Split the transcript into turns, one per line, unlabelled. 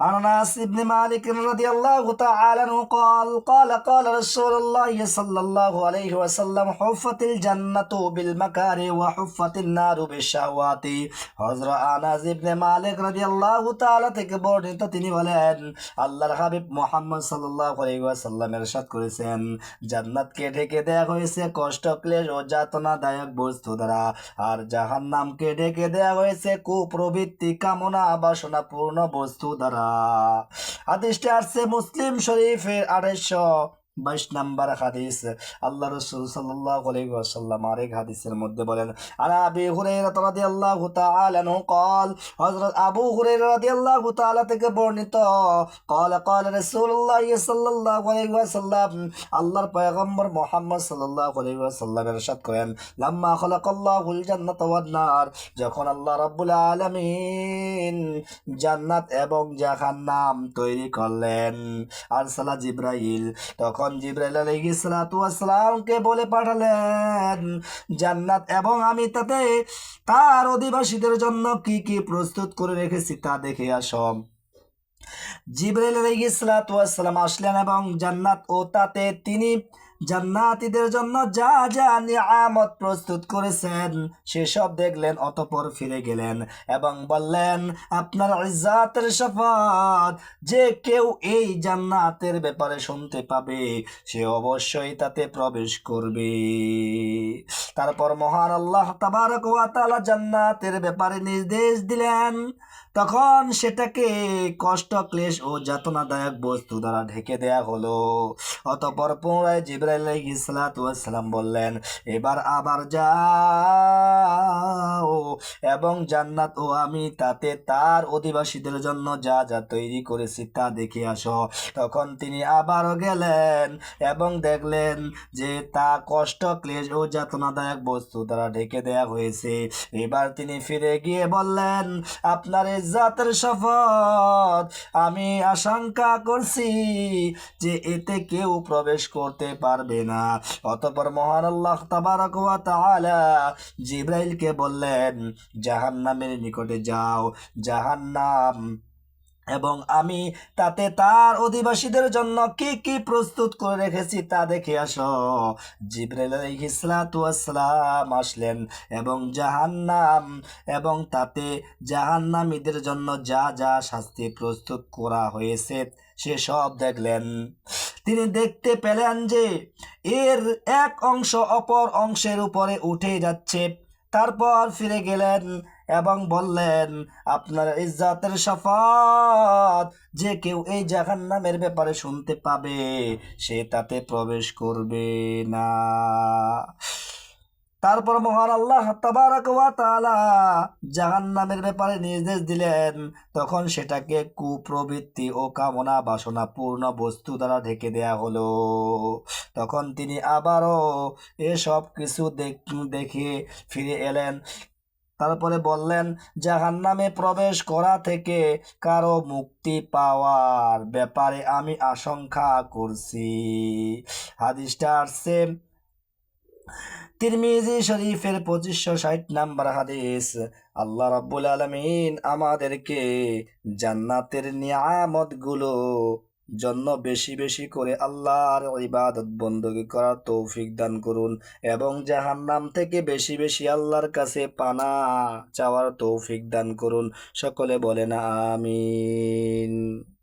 عن انس بن مالك رضي الله تعالى عنه قال قال قال رسول الله صلى الله عليه وسلم حفت الجنة بالمكاره وحفت النار بالشهوات হযরত আনাস ইবনে মালিক রাদিয়াল্লাহু তাআলা থেকে বর্ণিত তিনি বলেন আল্লাহর হাবিব মুহাম্মদ সাল্লাল্লাহু আলাইহি ওয়াসাল্লাম ইরশাদ করেছেন জান্নাতকে ঢেকে দেয়া হয়েছে কষ্ট ক্লেশ ও যাতনাদায়ক বস্তু দ্বারা আর জাহান্নামকে ঢেকে দেয়া হয়েছে কুপ্রবৃত্তি কামনা বাসনা পূর্ণ বস্তু দ্বারা হাদিসটি আসছে মুসলিম শরীফের আড়াইশো বাইশ নাম্বার হাদিস আল্লাহ রসুল সাল্লাহ আলাইহি ওয়াসাল্লাম আরেক হাদিসের মধ্যে বলেন আর আবি হুরাইরা রাদিয়াল্লাহু তাআলা আনহু قال হযরত আবু হুরাইরা রাদিয়াল্লাহু তাআলা থেকে বর্ণিত قال قال رسول الله صلى الله عليه وسلم আল্লাহর পয়গম্বর মুহাম্মদ সাল্লাল্লাহু আলাইহি ওয়াসাল্লাম ইরশাদ করেন লাম্মা খালাকাল্লাহুল জান্নাতা ওয়ান নার যখন আল্লাহ রাব্বুল আলামিন জান্নাত এবং জাহান্নাম তৈরি করলেন আরসালা জিব্রাইল তখন জিব্রাইল আলাইহিস সালাতু ওয়াসসালামকে বলে পাঠালেন, জান্নাত এবং আমি তাতে তার অধিবাসীদের জন্য কি কি প্রস্তুত করে রেখেছি তা দেখে আসো। জিব্রাইল আলাইহিস সালাতু ওয়াসসালাম আসলেন এবং জান্নাত ও তাতে তিনি জান্নাতীদের জন্য যা যা নিয়ামত প্রস্তুত করেছেন, সেসব দেখলেন, অতপর ফিরে গেলেন এবং বললেন, আপনার ইজ্জাতের শপথ যে কেউ এই জান্নাতের ব্যাপারে শুনতে পাবে, সে অবশ্যই তাতে প্রবেশ করবে। তারপর মহান আল্লাহ তাবারক জান্নাতের ব্যাপারে নির্দেশ দিলেন তখন সেটাকে কষ্ট, ক্লেশ ও যাতনাদায়ক বস্তু দ্বারা ঢেকে দেয়া হলো। অতপর পুনরায় জিব্রাইল সালাম বললেন, এবার আবার যাও এবং জান্নাত ও আমি তাতে তার অধিবাসীদের জন্য যা যা তৈরি করেছি তা দেখে আসো। তখন তিনি আবারও গেলেন এবং দেখলেন যে তা কষ্ট, ক্লেশ ও যাতনাদায়ক বস্তু দ্বারা ঢেকে দেয়া হয়েছে। এবার তিনি ফিরে গিয়ে বললেন, আপনার ইজ্জাতের শপথ। আমি আশঙ্কা করছি যে এতে কেউ প্রবেশ করতে পারবে না। অতপর মহান আল্লাহ তাবারক ওয়া তাআলা জিব্রাইলকে বললেন, জাহান্নামের নিকটে যাও। জাহান্নাম এবং আমি তাতে তার অধিবাসীদের জন্য কি কি প্রস্তুত করে রেখেছি তা দেখে আসো। জিব্রাইল সালাম আসলেন এবং জাহান্নাম এবং তাতে জাহান্নামীদের জন্য যা যা শাস্তি প্রস্তুত করা হয়েছে সে সব দেখলেন। তিনি দেখতে পেলেন যে এর এক অংশ অপর অংশের উপরে উঠে যাচ্ছে। তারপর ফিরে গেলেন এবং বললেন, আপনার ইজ্জাতের শপথ যে কেউ এই জাহান্নামের ব্যাপারে শুনতে পাবে, সে তাতে প্রবেশ করবে না। তারপর মহান আল্লাহ ওয়া তাআলা ব্যাপারে নির্দেশ দিলেন। তখন সেটাকে কুপ্রবৃত্তি ও কামনা বাসনা পূর্ণ বস্তু দ্বারা ঢেকে দেয়া হলো। তখন তিনি আবারও এসব কিছু দেখে ফিরে এলেন। তারপরে বললেন, জাহান্নামে প্রবেশ করা থেকে কারও মুক্তি পাওয়ার ব্যাপারে আমি আশঙ্কা করছি। হাদিসটা আসছে তিরমিজি শরীফের পঁচিশশো ষাট নাম্বার হাদিস। আল্লাহ রাব্বুল আলমিন আমাদেরকে জান্নাতের নিয়ামতগুলো জন্য বেশি বেশি করে আল্লাহর ইবাদত বন্দী করার তৌফিক দান করুন এবং জাহান নাম থেকে বেশি বেশি আল্লাহর কাছে পানা চাওয়ার তৌফিক দান করুন। সকলে বলে না, আমিন।